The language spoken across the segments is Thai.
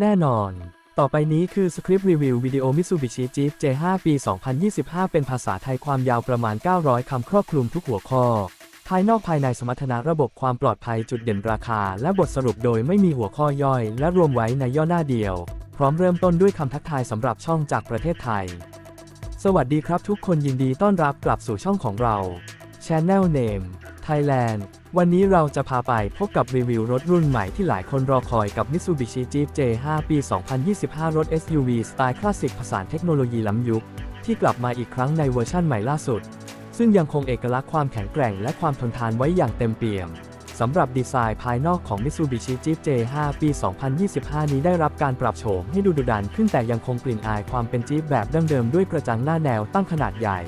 แน่นอน ต่อไปนี้คือสคริปต์รีวิววิดีโอ Mitsubishi Jeep J5 ปี 2025 เป็นภาษาไทยความยาวประมาณ 900 คำครอบคลุมทุกหัวข้อ ภายนอกภายในสมรรถนะระบบความปลอดภัยจุดเด่นราคา และบทสรุปโดยไม่มีหัวข้อย่อย และรวมไว้ในย่อหน้าเดียว พร้อมเริ่มต้นด้วยคำทักทายสำหรับช่องจากประเทศไทย สวัสดีครับทุกคนยินดีต้อนรับกลับสู่ช่องของเรา Channel Name Thailand วันนี้เราจะพาไปพบกับรีวิวรถรุ่นใหม่ที่หลายคนรอคอยกับ Mitsubishi Jeep J5 ปี 2025 รถ SUV สไตล์คลาสสิกผสานเทคโนโลยีล้ำยุค ที่กลับมาอีกครั้งในเวอร์ชั่นใหม่ล่าสุด ซึ่งยังคงเอกลักษณ์ความแข็งแกร่งและความทนทานไว้อย่างเต็มเปี่ยมสำหรับดีไซน์ภายนอกของ Mitsubishi Jeep J5 ปี 2025 นี้ได้รับการปรับโฉมให้ดูดุดันขึ้นแต่ยังคงกลิ่นอายความเป็นจี๊ปแบบดั้งเดิมด้วยกระจังหน้าแนวตั้งขนาดใหญ่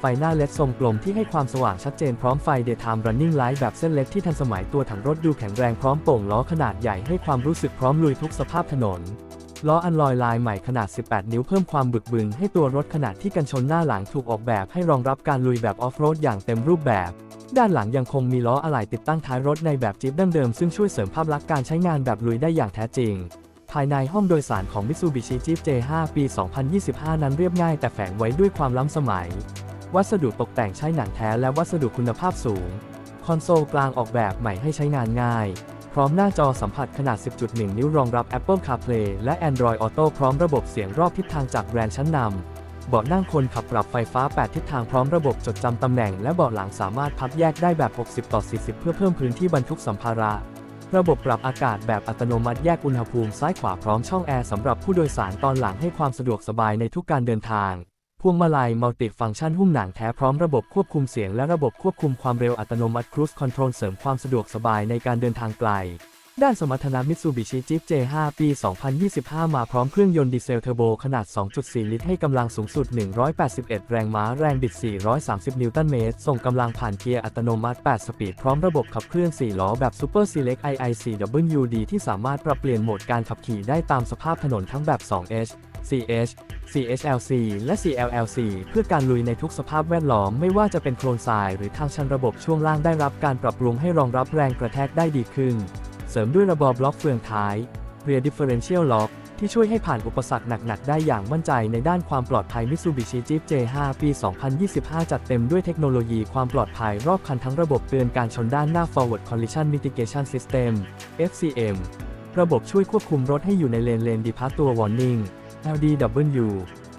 ไฟหน้าเลดทรงกลมที่ให้ความสว่างชัดเจนพร้อมไฟ Daytime Running Light แบบเส้นเล็กที่ทันสมัยตัวถังรถดูแข็งแรงพร้อมโป่งล้อขนาดใหญ่ให้ความรู้สึกพร้อมลุยทุกสภาพถนน ล้ออันลอยลายใหม่ขนาด 18 นิ้วเพิ่มความบึกบึนให้ตัวรถขนาดที่กันชนหน้าหลังถูกออกแบบให้รองรับการลุยแบบออฟโรดอย่างเต็มรูปแบบ ด้านหลังยังคงมีล้ออะไหล่ติดตั้งท้ายรถในแบบจิ๊บดั้งเดิมซึ่งช่วยเสริมภาพลักษณ์การใช้งานแบบลุยได้อย่างแท้จริงภายในห้องโดยสารของ Mitsubishi Jeep J5 ปี 2025 นั้นเรียบง่ายแต่แฝงไว้ด้วยความล้ำสมัย วัสดุตกแต่งใช้หนังแท้และวัสดุคุณภาพสูง คอนโซลกลางออกแบบใหม่ให้ใช้งานง่าย พร้อมหน้าจอสัมผัสขนาด 10.1 นิ้วรองรับ Apple CarPlay และ Android Auto พร้อมระบบเสียงรอบทิศทางจากแบรนด์ชั้นนำเบาะนั่งคนขับปรับไฟฟ้า 8 ทิศทางพร้อมระบบจดจำตำแหน่ง และเบาะหลังสามารถพับแยกได้แบบ 60 ต่อ 40 เพื่อเพิ่มพื้นที่บรรทุกสัมภาระ ระบบปรับอากาศแบบอัตโนมัติแยกอุณหภูมิซ้ายขวาพร้อมช่องแอร์สำหรับผู้โดยสารตอนหลังให้ความสะดวกสบายในทุกการเดินทาง พวงมาลัยมัลติฟังก์ชันหุ้มหนังแท้พร้อมระบบควบคุมเสียงและระบบควบคุมความเร็วอัตโนมัติ Cruise Control เสริมความสะดวกสบายในการเดินทางไกล ด้านสมรรถนะ Mitsubishi Jeep J5 ปี 2025 มาพร้อมเครื่องยนต์ดีเซลเทอร์โบขนาด 2.4 ลิตรให้กำลังสูงสุด 181 แรงม้าแรงบิด 430 นิวตันเมตร ส่งกำลังผ่านเกียร์อัตโนมัติ 8 สปีด พร้อมระบบขับเคลื่อน 4 ล้อแบบ Super Select IICWD ที่สามารถปรับเปลี่ยนโหมดการขับขี่ได้ตามสภาพถนนทั้งแบบ 2H CH CHLC และ CLLC เพื่อการลุยในทุกสภาพแวดล้อมไม่ว่าจะเป็นโคลนทรายหรือทางชันระบบช่วงล่างได้รับการปรับปรุงให้รองรับแรงกระแทกได้ดีขึ้น เสริมด้วยระบอบล็อกเฟืองท้าย Rear Differential Lock ที่ช่วยให้ผ่านอุปสรรคหนัก ๆ ได้อย่างมั่นใจในด้านความปลอดภัย Mitsubishi Jeep J5 ปี 2025 จัดเต็มด้วยเทคโนโลยีความปลอดภัยรอบคันทั้งระบบเตือนการชนด้านหน้า Forward Collision Mitigation System FCM ระบบช่วยควบคุมรถให้อยู่ในเลนเลน Departure Warning LDW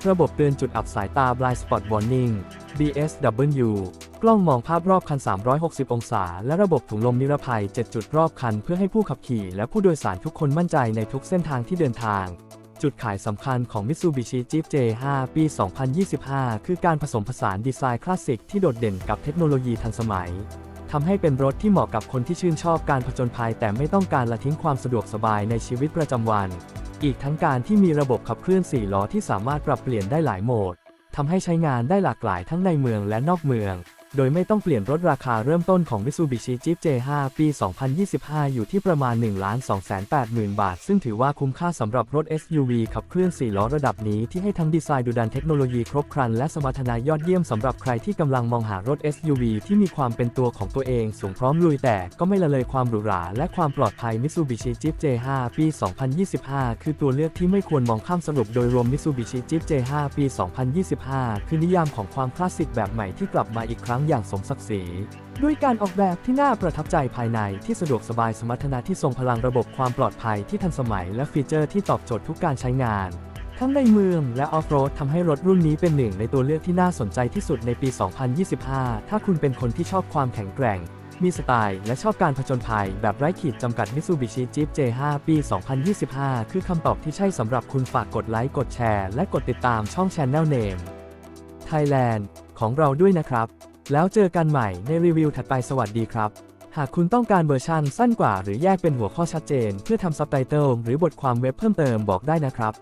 ระบบเตือนจุดอับสายตา Blind Spot Warning BSW กล้องมองภาพรอบคัน 360 องศา และระบบถุงลมนิรภัย 7 จุดรอบคัน เพื่อให้ผู้ขับขี่และผู้โดยสารทุกคนมั่นใจในทุกเส้นทางที่เดินทาง จุดขายสำคัญของ Mitsubishi Jeep J5 ปี 2025 คือการผสมผสานดีไซน์คลาสสิกที่โดดเด่นกับเทคโนโลยีทันสมัยทำให้เป็นรถที่เหมาะกับคนที่ชื่นชอบการผจญภัย แต่ไม่ต้องการละทิ้งความสะดวกสบายในชีวิตประจำวัน อีกทั้งการที่มีระบบขับเคลื่อน 4 ล้อที่สามารถปรับเปลี่ยนได้หลายโหมดทำให้ใช้งานได้หลากหลายทั้งในเมืองและนอกเมือง โดยไม่ต้องเปลี่ยนรถราคาเริ่มต้นของ Mitsubishi Jeep J5 ปี 2025 อยู่ที่ประมาณ 1,280,000 บาท ซึ่งถือว่าคุ้มค่าสำหรับรถ SUV ขับเคลื่อน4ล้อระดับนี้ที่ให้ทั้งดีไซน์ดูดันเทคโนโลยีครบครันและสมรรถนะยอดเยี่ยมสำหรับใครที่กำลังมองหารถ SUV ที่มีความเป็นตัวของตัวเองสูงพร้อมลุยแต่ก็ไม่ละเลยความหรูหราและความปลอดภัย Mitsubishi Jeep J5 ปี 2025 คือตัวเลือกที่ไม่ควรมองข้ามสรุปโดยรวม Mitsubishi Jeep J5 ปี 2025 คือนิยามของความคลาสสิกแบบใหม่ที่กลับมาอีกครั้งอย่างสมศักดิ์ศรีด้วยการออกแบบที่น่าประทับใจภายในที่สะดวกสบายสมรรถนะที่ทรงพลังระบบความปลอดภัยที่ทันสมัยและฟีเจอร์ที่ตอบโจทย์ทุกการใช้งาน ทั้งในเมืองและออฟโรดทำให้รถรุ่นนี้เป็นหนึ่งในตัวเลือกที่น่าสนใจที่สุดในปี 2025 ถ้าคุณเป็นคนที่ชอบความแข็งแกร่ง มีสไตล์ และชอบการผจญภัย แบบไร้ขีดจำกัด Mitsubishi Jeep J5 ปี 2025 คือคำตอบที่ใช่สำหรับคุณฝากกดไลค์กดแชร์ และกดติดตามช่อง Channel Name Thailand ของเราด้วยนะครับ แล้วเจอกันใหม่ในรีวิวถัดไปสวัสดีครับ หากคุณต้องการเวอร์ชันสั้นกว่าหรือแยกเป็นหัวข้อชัดเจน เพื่อทำซับไตเติลหรือบทความเว็บเพิ่มเติมบอกได้นะครับ